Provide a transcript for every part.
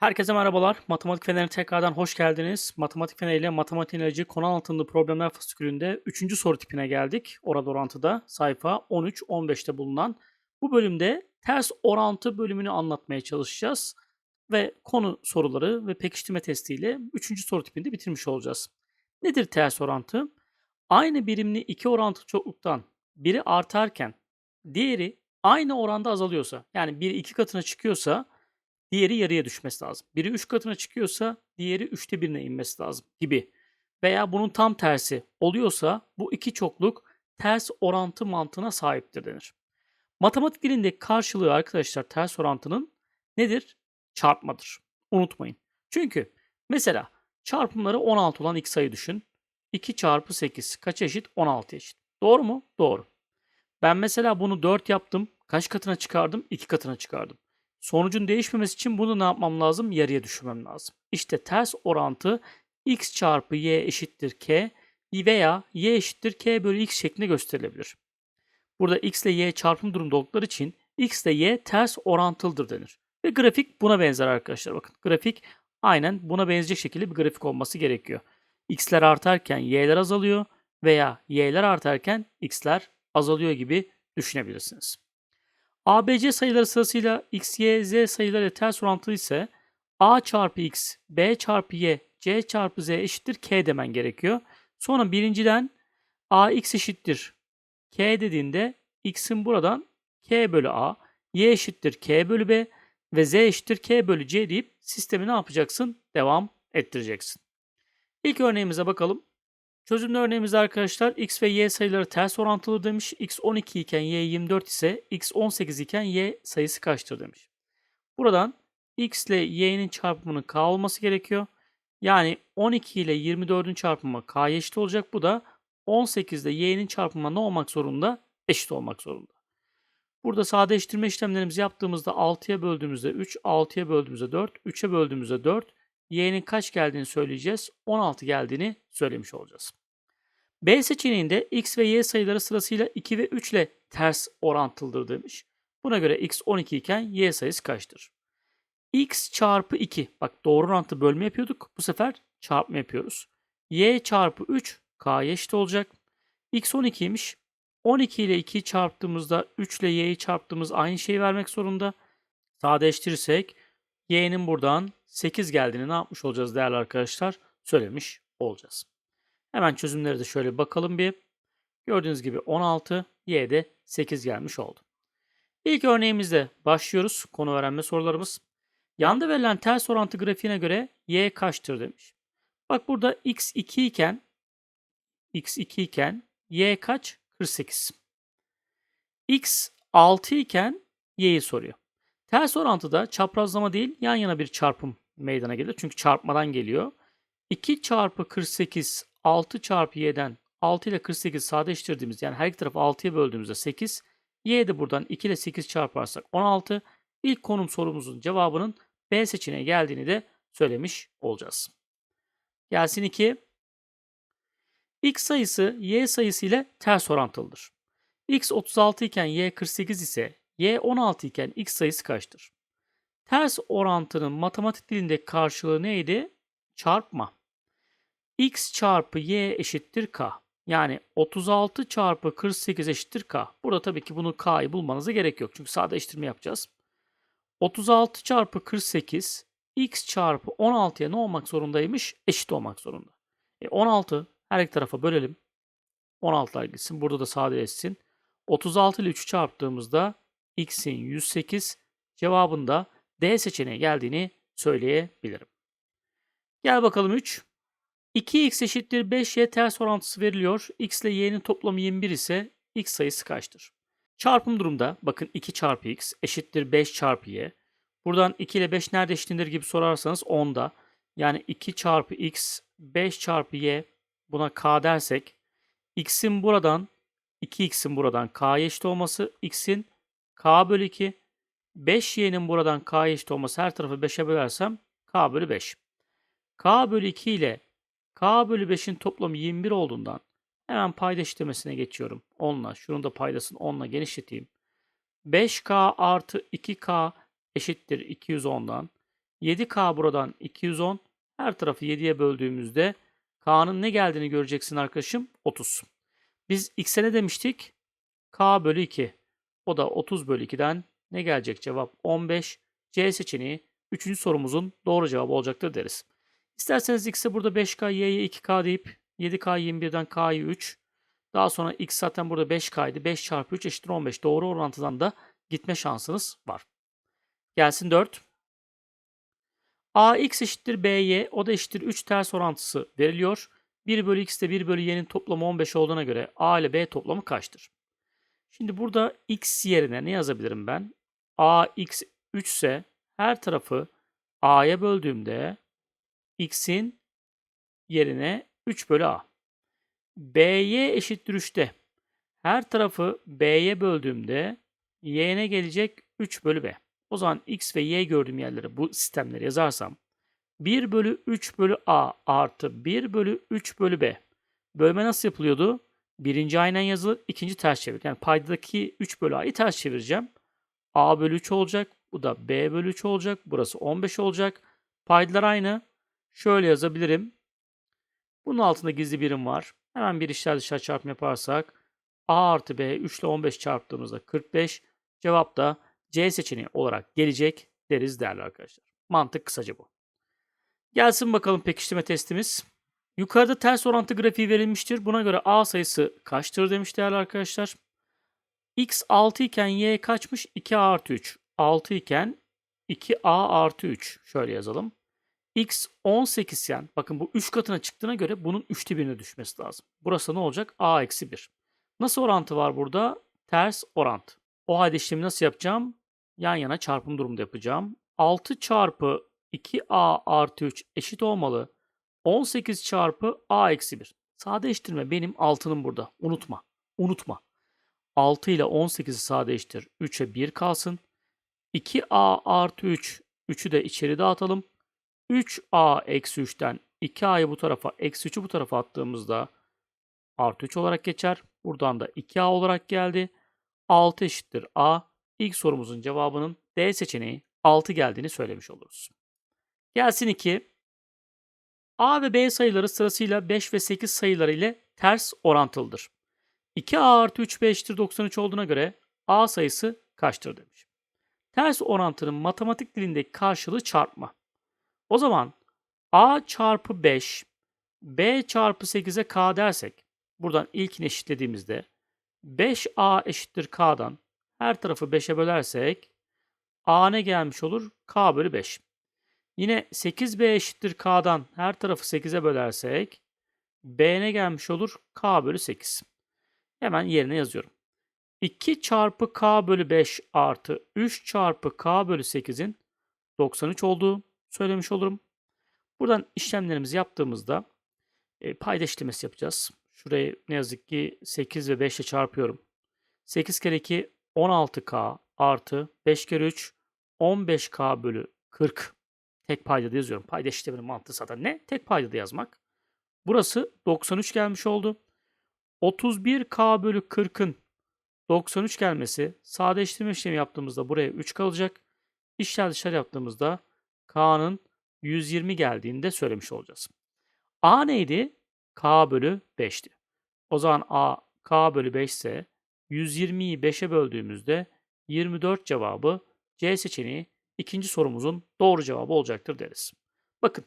Herkese merhabalar. Matematik Feneri'ne tekrardan hoş geldiniz. Matematik Feneri ile Matematik İlacı konu altında problemler fasikülünde 3. soru tipine geldik. Orada orantıda sayfa 13-15'te bulunan. Bu bölümde ters orantı bölümünü anlatmaya çalışacağız. Ve konu soruları ve pekiştirme testiyle 3. soru tipinde bitirmiş olacağız. Nedir ters orantı? Aynı birimli iki orantı çokluktan biri artarken diğeri aynı oranda azalıyorsa yani biri iki katına çıkıyorsa diğeri yarıya düşmesi lazım. Biri 3 katına çıkıyorsa diğeri 3'te 1'ine inmesi lazım gibi. Veya bunun tam tersi oluyorsa bu iki çokluk ters orantı mantığına sahiptir denir. Matematik dilindeki karşılığı arkadaşlar ters orantının nedir? Çarpmadır. Unutmayın. Çünkü mesela çarpımları 16 olan iki sayı düşün. 2 çarpı 8 kaç eşit? 16 eşit. Doğru mu? Doğru. Ben mesela bunu 4 yaptım. Kaç katına çıkardım? 2 katına çıkardım. Sonucun değişmemesi için bunu ne yapmam lazım? Yarıya düşürmem lazım. İşte ters orantı x çarpı y eşittir k veya y eşittir k bölü x şeklinde gösterilebilir. Burada x ile y çarpım durumda oldukları için x ile y ters orantılıdır denir. Ve grafik buna benzer arkadaşlar. Bakın grafik aynen buna benzeyecek şekilde bir grafik olması gerekiyor. x'ler artarken y'ler azalıyor veya y'ler artarken x'ler azalıyor gibi düşünebilirsiniz. ABC sayıları sırasıyla x, y, z sayıları ters orantılı ise a çarpı x, b çarpı y, c çarpı z eşittir k demen gerekiyor. Sonra birinciden a x eşittir k dediğinde x'in buradan k bölü a, y eşittir k bölü b ve z eşittir k bölü c deyip sistemi ne yapacaksın? Devam ettireceksin. İlk örneğimize bakalım. Çözümlü örneğimizde arkadaşlar x ve y sayıları ters orantılı demiş. x 12 iken y 24 ise x 18 iken y sayısı kaçtır demiş. Buradan x ile y'nin çarpımının k olması gerekiyor. Yani 12 ile 24'ün çarpımı k eşit olacak. Bu da 18 ile y'nin çarpımı ne olmak zorunda? Eşit olmak zorunda. Burada sadeleştirme işlemlerimizi yaptığımızda 6'ya böldüğümüzde 3, 6'ya böldüğümüzde 4, 3'e böldüğümüzde 4, y'nin kaç geldiğini söyleyeceğiz. 16 geldiğini söylemiş olacağız. B seçeneğinde x ve y sayıları sırasıyla 2 ve 3 ile ters orantılıdır demiş. Buna göre x 12 iken y sayısı kaçtır? x çarpı 2. Bak doğru orantı bölme yapıyorduk. Bu sefer çarpma yapıyoruz. y çarpı 3 k eşit olacak. x 12'ymiş. 12 ile 2'yi çarptığımızda 3 ile y'yi çarptığımız aynı şeyi vermek zorunda. Sadeleştirirsek y'nin buradan 8 geldiğini ne yapmış olacağız değerli arkadaşlar? Söylemiş olacağız. Hemen çözümleri de şöyle bakalım bir. Gördüğünüz gibi 16, y'de 8 gelmiş oldu. İlk örneğimizde başlıyoruz. Konu öğrenme sorularımız. Yanda verilen ters orantı grafiğine göre y kaçtır demiş. Bak burada x 2 iken x 2 iken y kaç? 48. x 6 iken y'yi soruyor. Ters orantıda çaprazlama değil yan yana bir çarpım meydana gelir. Çünkü çarpmadan geliyor. 2 çarpı 48 6 çarpı y'den 6 ile 48 sadeleştirdiğimiz yani her iki tarafı 6'ya böldüğümüzde 8. Y de buradan 2 ile 8 çarparsak 16. İlk konum sorumuzun cevabının B seçeneği geldiğini de söylemiş olacağız. Gelsin 2. X sayısı Y sayısı ile ters orantılıdır. X 36 iken Y 48 ise Y 16 iken X sayısı kaçtır? Ters orantının matematik dilindeki karşılığı neydi? Çarpma x çarpı y eşittir k. Yani 36 çarpı 48 eşittir k. Burada tabii ki bunu k'yı bulmanıza gerek yok. Çünkü sadeleştirme yapacağız. 36 çarpı 48 x çarpı 16'ya ne olmak zorundaymış? Eşit olmak zorunda. E 16 her iki tarafa bölelim. 16'lar gitsin. Burada da sadeleşsin. 36 ile 3'ü çarptığımızda x'in 108 cevabında D seçeneği geldiğini söyleyebilirim. Gel bakalım 3. 2x eşittir 5y ters orantısı veriliyor. x ile y'nin toplamı 21 ise x sayısı kaçtır? Çarpım durumda bakın 2 çarpı x eşittir 5 çarpı y. Buradan 2 ile 5 nerede eşitlenir gibi sorarsanız 10'da. Yani 2 çarpı x 5 çarpı y buna k dersek x'in buradan 2x'in buradan k eşit olması x'in k bölü 2 5y'nin buradan k eşit olması her tarafı 5'e bölersem k bölü 5. k bölü 2 ile K bölü 5'in toplamı 21 olduğundan hemen payda işlemesine geçiyorum. 10'la. Şunun da paydasını 10'la genişleteyim. 5K artı 2K eşittir 210'dan. 7K buradan 210. Her tarafı 7'ye böldüğümüzde K'nın ne geldiğini göreceksin arkadaşım. 30. Biz X'e ne demiştik? K bölü 2. O da 30 bölü 2'den ne gelecek cevap? 15. C seçeneği 3. sorumuzun doğru cevabı olacaktır deriz. İsterseniz X'e burada 5K, Y'ye 2K deyip 7K 21'den K'yı 3. Daha sonra X zaten burada 5K'ydı. 5 çarpı 3 eşittir 15. Doğru orantıdan da gitme şansınız var. Gelsin 4. AX eşittir BY. O da eşittir 3 ters orantısı veriliyor. 1 bölü X ile 1 bölü Y'nin toplamı 15 olduğuna göre A ile B toplamı kaçtır? Şimdi burada X yerine ne yazabilirim ben? AX 3 ise her tarafı A'ya böldüğümde X'in yerine 3 bölü A. BY eşittir 3'te. Her tarafı B'ye böldüğümde Y'ne gelecek 3 bölü B. O zaman X ve Y gördüğüm yerlere bu sistemleri yazarsam 1 bölü 3 bölü A artı 1 bölü 3 bölü B. Bölme nasıl yapılıyordu? Birinci aynen yazılır, ikinci ters çevir. Yani paydadaki 3 bölü A'yı ters çevireceğim. A bölü 3 olacak. Bu da B bölü 3 olacak. Burası 15 olacak. Paydalar aynı. Şöyle yazabilirim. Bunun altında gizli birim var. Hemen bir işler dışarı çarpım yaparsak A artı B 3 ile 15 çarptığımızda 45. Cevap da C seçeneği olarak gelecek deriz değerli arkadaşlar. Mantık kısaca bu. Gelsin bakalım pekiştirme testimiz. Yukarıda ters orantı grafiği verilmiştir. Buna göre A sayısı kaçtır demiş değerli arkadaşlar. X 6 iken Y kaçmış? 2A artı 3. 6 iken 2A artı 3. Şöyle yazalım. X 18 iken bakın bu 3 katına çıktığına göre bunun 3'te birine düşmesi lazım. Burası ne olacak? A eksi 1. Nasıl orantı var burada? Ters orantı. O halde işlemi nasıl yapacağım? Yan yana çarpım durumunda yapacağım. 6 çarpı 2a artı 3 eşit olmalı. 18 çarpı a eksi 1. Sadeleştirme benim altının burada. Unutma. Unutma. 6 ile 18'i sadeleştir. 3'e 1 kalsın. 2a artı 3. 3'ü de içeri dağıtalım. 3a eksi 3'ten 2a'yı bu tarafa eksi 3'ü bu tarafa attığımızda artı 3 olarak geçer. Buradan da 2a olarak geldi. 6 eşittir a. İlk sorumuzun cevabının D seçeneği 6 geldiğini söylemiş oluruz. Gelsin 2. A ve B sayıları sırasıyla 5 ve 8 sayıları ile ters orantılıdır. 2A artı 3B eşittir 93 olduğuna göre A sayısı kaçtır demiş. Ters orantının matematik dilindeki karşılığı çarpma. O zaman A çarpı 5, B çarpı 8'e K dersek, buradan ilkini eşitlediğimizde 5A eşittir K'dan her tarafı 5'e bölersek A ne gelmiş olur? K bölü 5. Yine 8B eşittir K'dan her tarafı 8'e bölersek B ne gelmiş olur? K bölü 8. Hemen yerine yazıyorum. 2 çarpı K bölü 5 artı 3 çarpı K bölü 8'in 93 olduğu söylemiş olurum. Buradan işlemlerimizi yaptığımızda e, payda işlemesi yapacağız. Şurayı ne yazık ki 8 ve 5 ile çarpıyorum. 8 kere 2 16K artı 5 kere 3 15K bölü 40. Tek paydada yazıyorum. Payda işleminin mantığı zaten ne? Tek paydada yazmak. Burası 93 gelmiş oldu. 31K bölü 40'ın 93 gelmesi sadeleştirme işlemi yaptığımızda buraya 3 kalacak. İşler dışarı yaptığımızda K'nın 120 geldiğini de söylemiş olacağız. A neydi? K bölü 5'ti. O zaman A K bölü 5 ise 120'yi 5'e böldüğümüzde 24 cevabı C seçeneği ikinci sorumuzun doğru cevabı olacaktır deriz. Bakın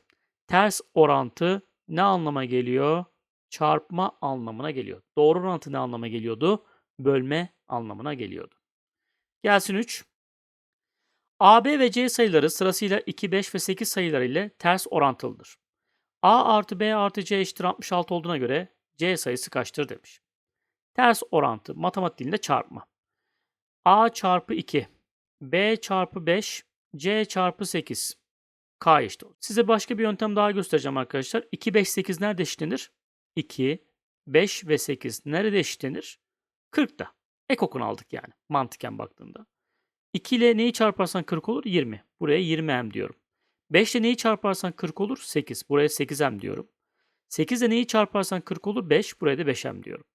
ters orantı ne anlama geliyor? Çarpma anlamına geliyor. Doğru orantı ne anlama geliyordu? Bölme anlamına geliyordu. Gelsin 3. AB ve C sayıları sırasıyla 2, 5 ve 8 sayıları ile ters orantılıdır. A artı B artı C eşittir 66 olduğuna göre C sayısı kaçtır demiş. Ters orantı matematik dilinde çarpma. A çarpı 2, B çarpı 5, C çarpı 8. K eşit. Size başka bir yöntem daha göstereceğim arkadaşlar. 2, 5, 8 nerede eşitlenir? 2, 5 ve 8 nerede eşitlenir? 40'da. Ekokunu aldık yani mantıken baktığında. 2 ile neyi çarparsan 40 olur? 20. Buraya 20m diyorum. 5 ile neyi çarparsan 40 olur? 8. Buraya 8m diyorum. 8 ile neyi çarparsan 40 olur? 5. Buraya da 5m diyorum.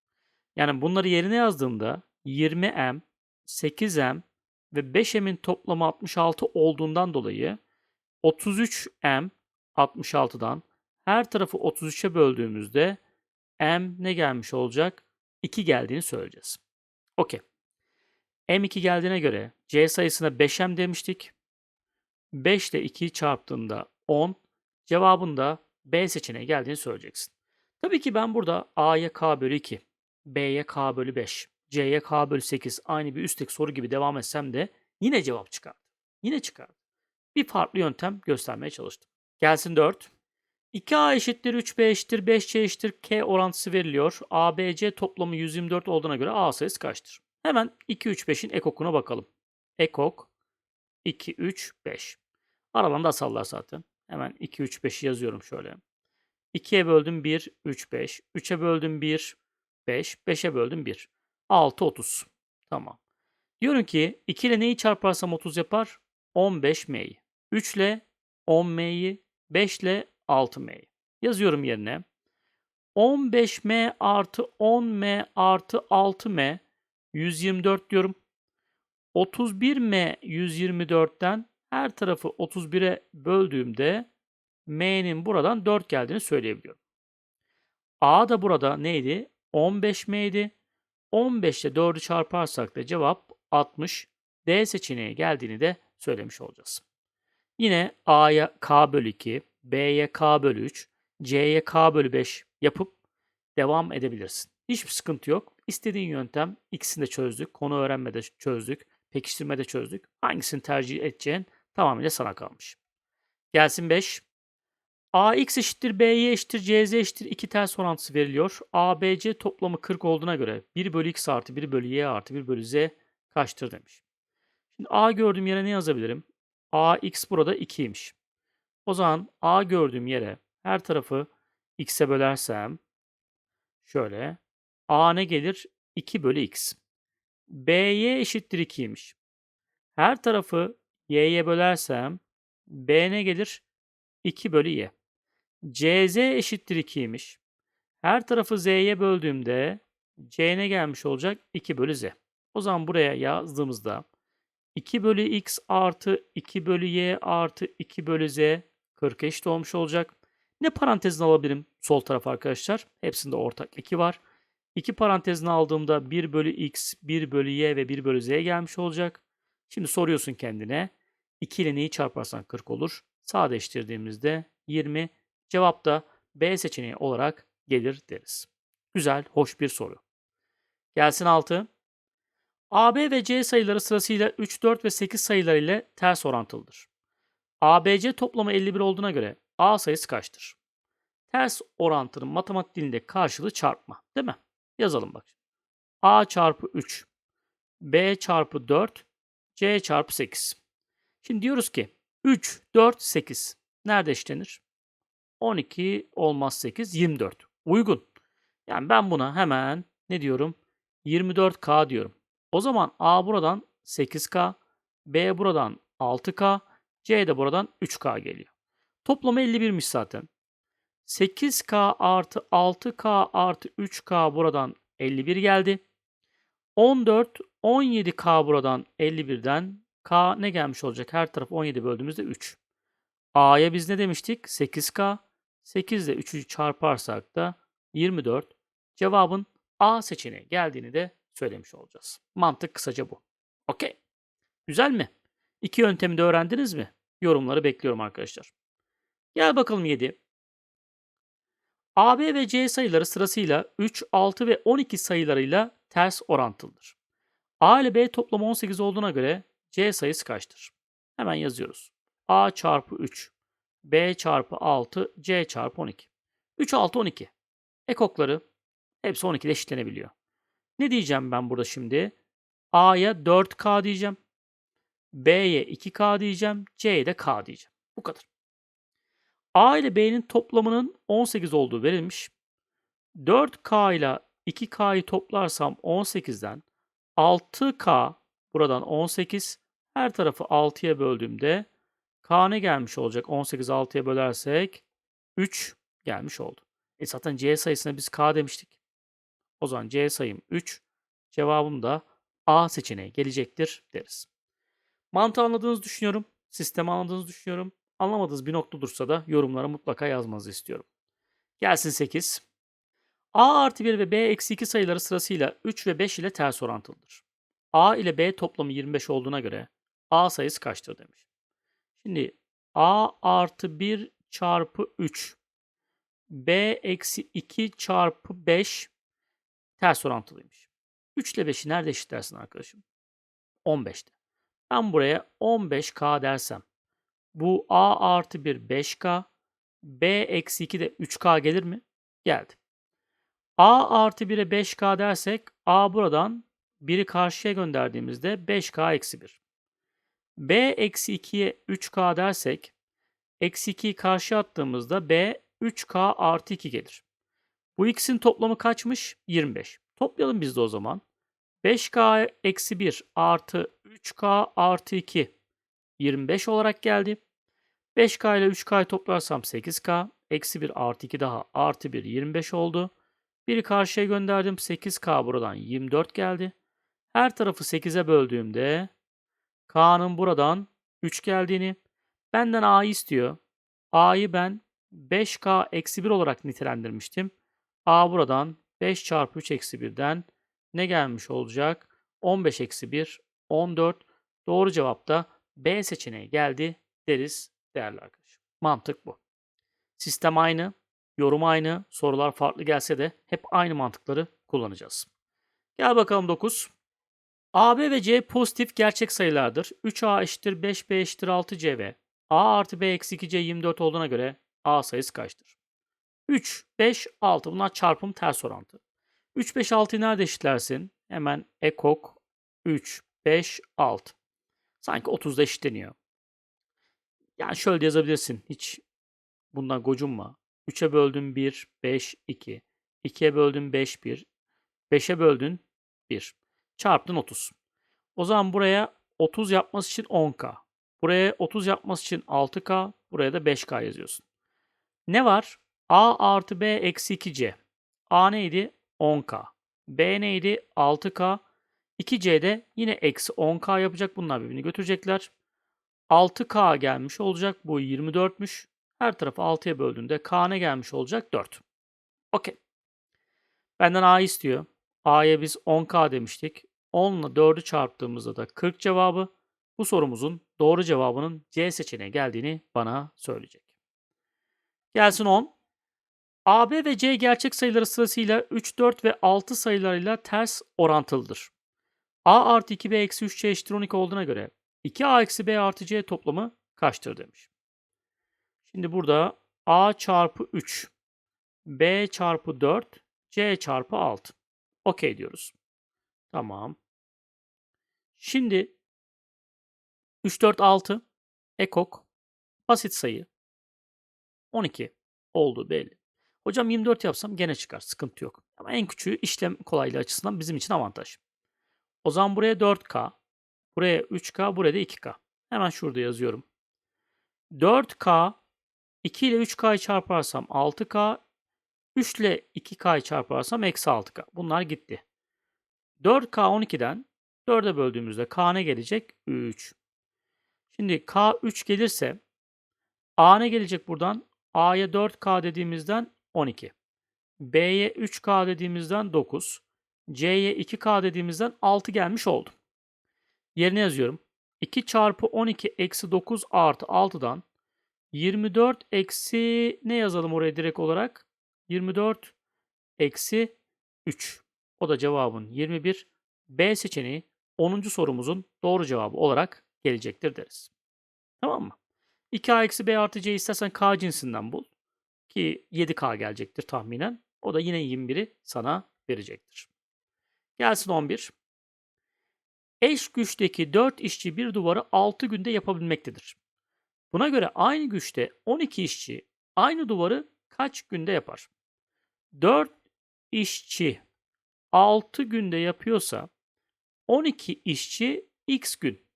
Yani bunları yerine yazdığımda 20m, 8m ve 5m'in toplamı 66 olduğundan dolayı 33m 66'dan her tarafı 33'e böldüğümüzde m ne gelmiş olacak? 2 geldiğini söyleyeceğiz. Okey. M2 geldiğine göre c sayısına 5m demiştik. 5 ile 2'yi çarptığında 10. Cevabında B seçeneği geldiğini söyleyeceksin. Tabii ki ben burada A'ya K bölü 2, B'ye K bölü 5, C'ye K bölü 8 aynı bir üstteki soru gibi devam etsem de yine cevap çıkardı. Yine çıkardı. Bir farklı yöntem göstermeye çalıştım. Gelsin 4. 2A eşittir 3B eşittir 5C eşittir K orantısı veriliyor. ABC toplamı 124 olduğuna göre A sayısı kaçtır? Hemen 2, 3, 5'in ekokuna bakalım. Ekok 2, 3, 5. Aralarında asallar zaten. Hemen 2, 3, 5'i yazıyorum şöyle. 2'ye böldüm 1, 3, 5. 3'e böldüm 1, 5. 5'e böldüm 1. 6, 30. Tamam. Diyorum ki 2 ile neyi çarparsam 30 yapar? 15m'yi. 3 ile 10m'yi. 5 ile 6m'yi. Yazıyorum yerine. 15m artı 10m artı 6m 124 diyorum. 31m 124'ten her tarafı 31'e böldüğümde m'nin buradan 4 geldiğini söyleyebiliyorum. A da burada neydi? 15m'ydi. 15 ile 4'ü çarparsak da cevap 60. D seçeneği geldiğini de söylemiş olacağız. Yine A'ya K bölü 2, B'ye K bölü 3, C'ye K bölü 5 yapıp devam edebilirsin. Hiçbir sıkıntı yok. İstediğin yöntem ikisini de çözdük. Konu öğrenmede çözdük. Pekiştirmede çözdük. Hangisini tercih edeceğin tamamıyla sana kalmış. Gelsin 5. AX eşittir BY eşittir CZ eşittir 2 ters orantısı veriliyor. ABC toplamı 40 olduğuna göre 1 bölü X artı 1 bölü Y artı 1 bölü Z kaçtır demiş. Şimdi A gördüğüm yere ne yazabilirim? AX burada 2'ymiş. O zaman A gördüğüm yere her tarafı X'e bölersem şöyle A ne gelir? 2 bölü X. BY eşittir 2'ymiş. Her tarafı Y'ye bölersem B ne gelir? 2 bölü Y. CZ eşittir 2'ymiş. Her tarafı Z'ye böldüğümde C ne gelmiş olacak? 2 bölü Z. O zaman buraya yazdığımızda 2 bölü X artı 2 bölü Y artı 2 bölü Z 40 eşit olmuş olacak. Ne parantezini alabilirim sol taraf arkadaşlar? Hepsinde ortak 2 var. 2 parantezini aldığımda 1 bölü X, 1 bölü Y ve 1 bölü Z gelmiş olacak. Şimdi soruyorsun kendine. 2 ile neyi çarparsan 40 olur. Sadeleştirdiğimizde 20. Cevap da B seçeneği olarak gelir deriz. Güzel, hoş bir soru. Gelsin 6. AB ve C sayıları sırasıyla 3, 4 ve 8 sayıları ile ters orantılıdır. ABC toplamı 51 olduğuna göre A sayısı kaçtır? Ters orantının matematik dilinde karşılığı çarpma, değil mi? Yazalım bak. A çarpı 3, B çarpı 4, C çarpı 8. Şimdi diyoruz ki 3, 4, 8. Nerede eşlenir? 12 olmaz 8, 24. Uygun. Yani ben buna hemen ne diyorum? 24K diyorum. O zaman A buradan 8K, B buradan 6K, C de buradan 3K geliyor. Toplamı 51'miş zaten. 8K artı 6K artı 3K buradan 51 geldi. 14, 17K buradan 51'den K ne gelmiş olacak? Her taraf 17 böldüğümüzde 3. A'ya biz ne demiştik? 8K. 8 ile 3'ü çarparsak da 24. Cevabın A seçeneği geldiğini de söylemiş olacağız. Mantık kısaca bu. Okey. Güzel mi? İki yöntemi de öğrendiniz mi? Yorumları bekliyorum arkadaşlar. Gel bakalım 7. AB ve C sayıları sırasıyla 3, 6 ve 12 sayılarıyla ters orantılıdır. A ile B toplamı 18 olduğuna göre C sayısı kaçtır? Hemen yazıyoruz. A çarpı 3, B çarpı 6, C çarpı 12. 3, 6, 12. Ekokları hepsi 12'de eşitlenebiliyor. Ne diyeceğim ben burada şimdi? A'ya 4K diyeceğim. B'ye 2K diyeceğim. C'ye de K diyeceğim. Bu kadar. A ile B'nin toplamının 18 olduğu verilmiş. 4K ile 2K'yı toplarsam 18'den 6K buradan 18 her tarafı 6'ya böldüğümde K ne gelmiş olacak? 18 6'ya bölersek 3 gelmiş oldu. E zaten C sayısına biz K demiştik. O zaman C sayım 3. Cevabım da A seçeneği gelecektir deriz. Mantığı anladığınızı düşünüyorum. Sistemi anladığınızı düşünüyorum. Anlamadığınız bir nokta dursa da yorumlara mutlaka yazmanızı istiyorum. Gelsin 8. A artı 1 ve B eksi 2 sayıları sırasıyla 3 ve 5 ile ters orantılıdır. A ile B toplamı 25 olduğuna göre A sayısı kaçtır demiş. Şimdi A artı 1 çarpı 3 B eksi 2 çarpı 5 ters orantılıymış. 3 ile 5'i nerede eşitlersin arkadaşım? 15'te. Ben buraya 15K dersem bu A artı 1 5K B eksi 2 de 3K gelir mi? Geldi. A artı 1'e 5K dersek A buradan 1'i karşıya gönderdiğimizde 5K eksi 1. B eksi 2'ye 3K dersek eksi 2'yi karşıya attığımızda B 3K artı 2 gelir. Bu ikisinin toplamı kaçmış? 25. Toplayalım biz de o zaman. 5K eksi 1 artı 3K artı 2 25 olarak geldi. 5K ile 3K'yı toplarsam 8K. Eksi 1 artı 2 daha artı 1 25 oldu. Biri karşıya gönderdim. 8K buradan 24 geldi. Her tarafı 8'e böldüğümde K'nın buradan 3 geldiğini benden A'yı istiyor. A'yı ben 5K eksi 1 olarak nitelendirmiştim. A buradan 5 çarpı 3 eksi 1'den ne gelmiş olacak? 15 eksi 1, 14. Doğru cevap da B seçeneği geldi deriz değerli arkadaşım. Mantık bu. Sistem aynı, yorum aynı, sorular farklı gelse de hep aynı mantıkları kullanacağız. Gel bakalım 9. AB ve C pozitif gerçek sayılardır. 3A eşittir 5B eşittir 6C ve A artı B eksi 2C 24 olduğuna göre A sayısı kaçtır? 3, 5, 6 bunlar çarpım ters orantı. 3, 5, 6'yı nerede eşitlersin? Hemen ekok 3, 5, 6. Sanki 30'da eşitleniyor. Yani şöyle de yazabilirsin. Hiç bundan gocunma. 3'e böldün 1, 5, 2. 2'ye böldün 5, 1. 5'e böldün 1. Çarptın 30. O zaman buraya 30 yapması için 10K. Buraya 30 yapması için 6K. Buraya da 5K yazıyorsun. Ne var? A artı B eksi 2C. A neydi? 10K. B neydi? 6K. 2C'de yine eksi 10K yapacak. Bunlar birbirini götürecekler. 6K gelmiş olacak. Bu 24'müş. Her tarafı 6'ya böldüğünde K ne gelmiş olacak? 4. Okey. Benden A istiyor. A'ya biz 10K demiştik. 10 ile 4'ü çarptığımızda da 40 cevabı. Bu sorumuzun doğru cevabının C seçeneği geldiğini bana söyleyecek. Gelsin 10. AB ve C gerçek sayıları sırasıyla 3, 4 ve 6 sayılarıyla ters orantılıdır. A artı 2B eksi 3C eşittir 12 olduğuna göre 2A eksi B artı C toplamı kaçtır demiş. Şimdi burada A çarpı 3, B çarpı 4, C çarpı 6. Okey diyoruz. Tamam. Şimdi 3, 4, 6 ekok basit sayı 12 oldu belli. Hocam 24 yapsam gene çıkar. Sıkıntı yok. Ama en küçüğü işlem kolaylığı açısından bizim için avantaj. O zaman buraya 4K, buraya 3K, buraya da 2K. Hemen şurada yazıyorum. 4K 2 ile 3K'yı çarparsam 6K, 3 ile 2K'yı çarparsam eksi 6K. Bunlar gitti. 4K 12'den 4'e böldüğümüzde K ne gelecek? 3. Şimdi K 3 gelirse A ne gelecek buradan? A'ya 4K dediğimizden 12. B'ye 3K dediğimizden 9. C'ye 2K dediğimizden 6 gelmiş oldu. Yerine yazıyorum. 2 çarpı 12 eksi 9 artı 6'dan 24 eksi ne yazalım oraya direkt olarak? 24 eksi 3. O da cevabın 21. B seçeneği 10. sorumuzun doğru cevabı olarak gelecektir deriz. Tamam mı? 2A eksi B artı C istersen K cinsinden bul. Ki 7K gelecektir tahminen. O da yine 21'i sana verecektir. Gelsin 11. Eş güçteki 4 işçi bir duvarı 6 günde yapabilmektedir. Buna göre aynı güçte 12 işçi aynı duvarı kaç günde yapar? 4 işçi 6 günde yapıyorsa 12 işçi x gün.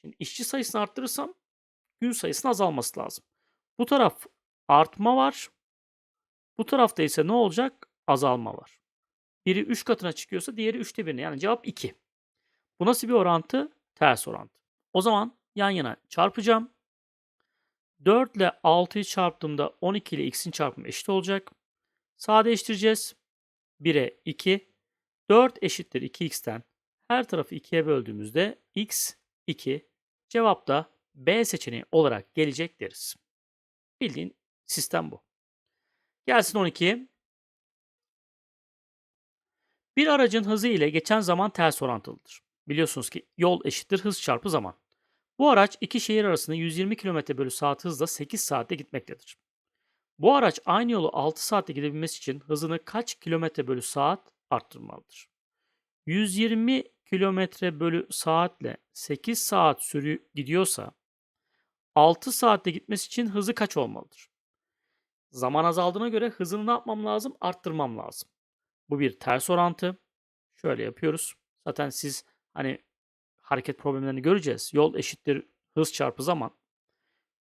Şimdi işçi sayısını arttırırsam gün sayısının azalması lazım. Bu taraf artma var. Bu tarafta ise ne olacak? Azalma var. Biri 3 katına çıkıyorsa diğeri 3'te 1'ine. Yani cevap 2. Bu nasıl bir orantı? Ters orantı. O zaman yan yana çarpacağım. 4 ile 6'yı çarptığımda 12 ile x'in çarpımı eşit olacak. Sadeleştireceğiz. 1'e 2. 4 eşittir 2x'ten her tarafı 2'ye böldüğümüzde x 2. Cevap da B seçeneği olarak gelecek deriz. Bildiğin sistem bu. Gelsin 12. Bir aracın hızı ile geçen zaman ters orantılıdır. Biliyorsunuz ki yol eşittir hız çarpı zaman. Bu araç iki şehir arasında 120 km bölü saat hızla 8 saatte gitmektedir. Bu araç aynı yolu 6 saatte gidebilmesi için hızını kaç kilometre bölü saat arttırmalıdır? 120 kilometre bölü saatle 8 saat sürü gidiyorsa 6 saatte gitmesi için hızı kaç olmalıdır? Zaman azaldığına göre hızını ne yapmam lazım? Arttırmam lazım. Bu bir ters orantı. Şöyle yapıyoruz. Zaten siz hani hareket problemlerini göreceğiz. Yol eşittir hız çarpı zaman.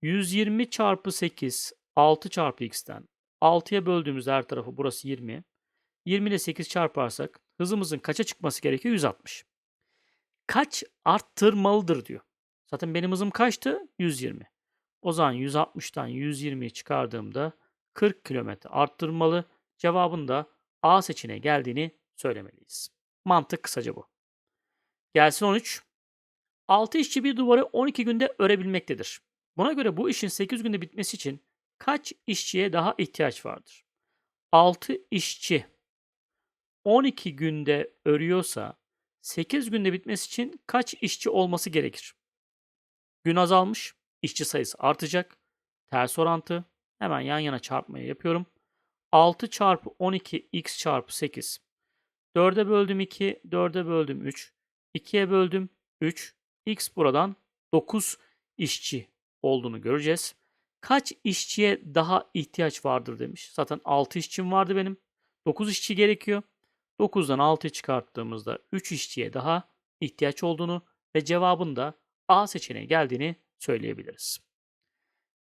120 çarpı 8 6 çarpı x'ten 6'ya böldüğümüzde her tarafı burası 20. 20 ile 8 çarparsak hızımızın kaça çıkması gerekiyor? 160. Kaç arttırmalıdır diyor. Zaten benim hızım kaçtı? 120. O zaman 160'tan 120'yi çıkardığımda 40 kilometre arttırmalı. Cevabın da A seçeneği geldiğini söylemeliyiz. Mantık kısaca bu. Gelsin 13. 6 işçi bir duvarı 12 günde örebilmektedir. Buna göre bu işin 8 günde bitmesi için kaç işçiye daha ihtiyaç vardır? 6 işçi 12 günde örüyorsa 8 günde bitmesi için kaç işçi olması gerekir? Gün azalmış, işçi sayısı artacak. Ters orantı. Hemen yan yana çarpmayı yapıyorum. 6 çarpı 12 x çarpı 8. 4'e böldüm 2, 4'e böldüm 3. 2'ye böldüm 3. x buradan 9 işçi olduğunu göreceğiz. Kaç işçiye daha ihtiyaç vardır demiş. Zaten 6 işçim vardı benim. 9 işçi gerekiyor. 9'dan 6'yı çıkarttığımızda 3 işçiye daha ihtiyaç olduğunu ve cevabın da A seçeneği geldiğini söyleyebiliriz.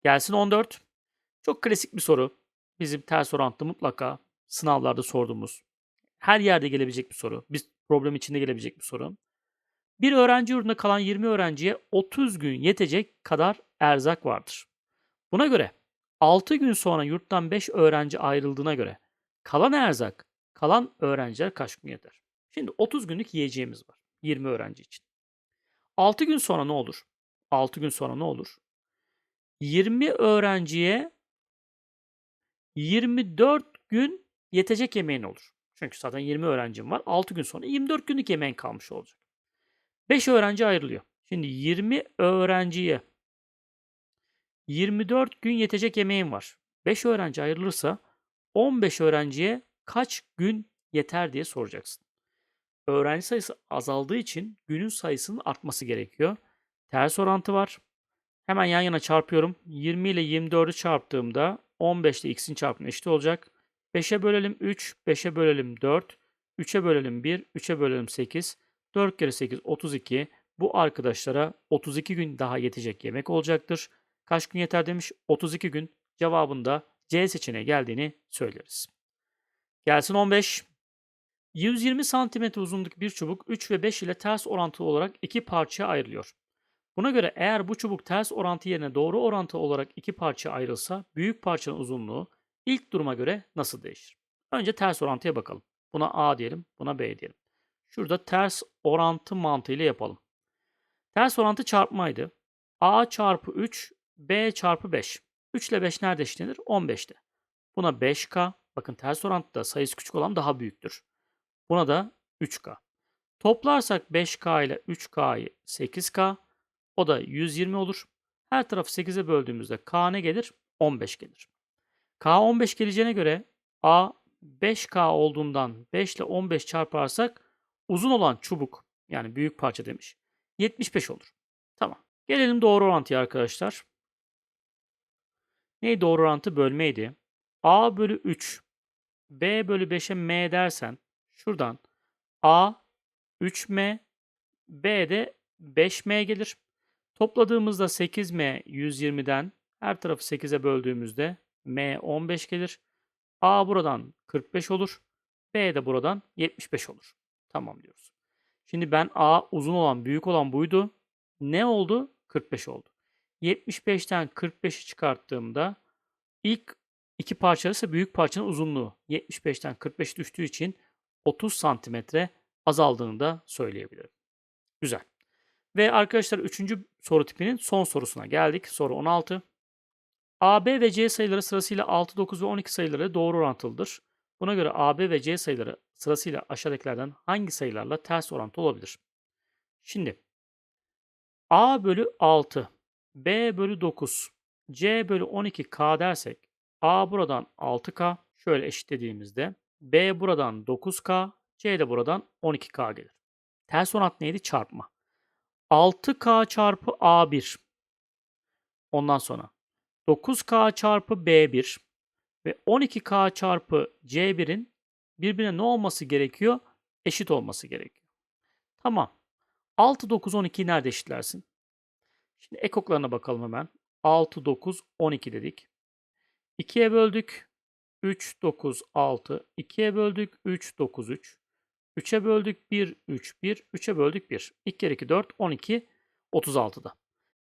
Gelsin 14. Çok klasik bir soru. Bizim ters orantılı mutlaka sınavlarda sorduğumuz, her yerde gelebilecek bir soru. Bir problem içinde gelebilecek bir soru. Bir öğrenci yurdunda kalan 20 öğrenciye 30 gün yetecek kadar erzak vardır. Buna göre 6 gün sonra yurttan 5 öğrenci ayrıldığına göre kalan erzak, kalan öğrenciler kaç gün yeter? Şimdi 30 günlük yiyeceğimiz var 20 öğrenci için. 6 gün sonra ne olur? 6 gün sonra ne olur? 20 öğrenciye 24 gün yetecek yemeğin olur. Çünkü zaten 20 öğrencim var. 6 gün sonra 24 günlük yemeğin kalmış olacak. 5 öğrenci ayrılıyor. Şimdi 20 öğrenciye 24 gün yetecek yemeğin var. 5 öğrenci ayrılırsa 15 öğrenciye kaç gün yeter diye soracaksın. Öğrenci sayısı azaldığı için günün sayısının artması gerekiyor. Ters orantı var. Hemen yan yana çarpıyorum. 20 ile 24'ü çarptığımda 15 ile x'in çarpımı eşit olacak. 5'e bölelim 3, 5'e bölelim 4, 3'e bölelim 1, 3'e bölelim 8. 4 kere 8 32. Bu arkadaşlara 32 gün daha yetecek yemek olacaktır. Kaç gün yeter demiş? 32 gün. Cevabında C seçeneği geldiğini söyleriz. Gelsin 15. 120 cm uzunluk bir çubuk 3 ve 5 ile ters orantılı olarak iki parçaya ayrılıyor. Buna göre eğer bu çubuk ters orantı yerine doğru orantı olarak iki parça ayrılsa büyük parçanın uzunluğu ilk duruma göre nasıl değişir? Önce ters orantıya bakalım. Buna A diyelim, buna B diyelim. Şurada ters orantı mantığıyla yapalım. Ters orantı çarpmaydı. A çarpı 3, B çarpı 5. 3 ile 5 nerede eşitlenir? 15'te. Buna 5K. Bakın ters orantıda sayısı küçük olan daha büyüktür. Buna da 3K. Toplarsak 5K ile 3K'yı 8K. O da 120 olur. Her tarafı 8'e böldüğümüzde K ne gelir? 15 gelir. K 15 geleceğine göre A 5K olduğundan 5 ile 15 çarparsak uzun olan çubuk yani büyük parça demiş. 75 olur. Tamam. Gelelim doğru orantıya arkadaşlar. Neydi doğru orantı? Bölmeydi. A bölü 3 B bölü 5'e M dersen şuradan A 3M B de 5M gelir. Topladığımızda 8M 120'den her tarafı 8'e böldüğümüzde M 15 gelir. A buradan 45 olur. B de buradan 75 olur. Tamam diyoruz. Şimdi ben A uzun olan büyük olan buydu. Ne oldu? 45 oldu. 75'ten 45'i çıkarttığımda ilk iki parça arası büyük parçanın uzunluğu 75'ten 45 düştüğü için 30 santimetre azaldığını da söyleyebilirim. Güzel. Ve arkadaşlar üçüncü soru tipinin son sorusuna geldik. Soru 16. AB ve C sayıları sırasıyla 6, 9 ve 12 sayıları doğru orantılıdır. Buna göre AB ve C sayıları sırasıyla aşağıdakilerden hangi sayılarla ters orantılı olabilir? Şimdi A bölü 6, B bölü 9, C bölü 12K dersek A buradan 6K şöyle eşitlediğimizde B buradan 9K, C de buradan 12K gelir. Ters orantı neydi? Çarpma. 6K çarpı A1. Ondan sonra 9K çarpı B1 ve 12K çarpı C1'in birbirine ne olması gerekiyor? Eşit olması gerekiyor. Tamam. 6, 9, 12'yi nerede eşitlersin? Şimdi ekoklarına bakalım hemen. 6, 9, 12 dedik. 2'ye böldük. 3, 9, 6. 2'ye böldük. 3, 9, 3. 3'e böldük 1, 3, 1. 3'e böldük 1. 2 kere 2, 4, 12, 36'da.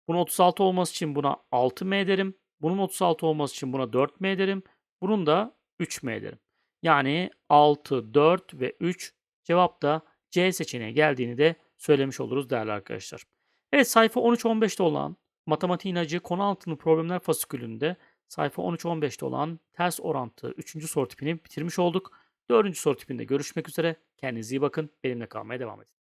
Bunun 36 olması için buna 6M derim. Bunun 36 olması için buna 4M derim. Bunun da 3M derim. Yani 6, 4 ve 3 cevap da C seçeneğe geldiğini de söylemiş oluruz değerli arkadaşlar. Evet sayfa 13-15'te olan matematiğin acı konu altını problemler fasikülünde sayfa 13-15'te olan ters orantı 3. soru tipini bitirmiş olduk. 4. soru tipinde görüşmek üzere. Kendinize iyi bakın. Benimle kalmaya devam edin.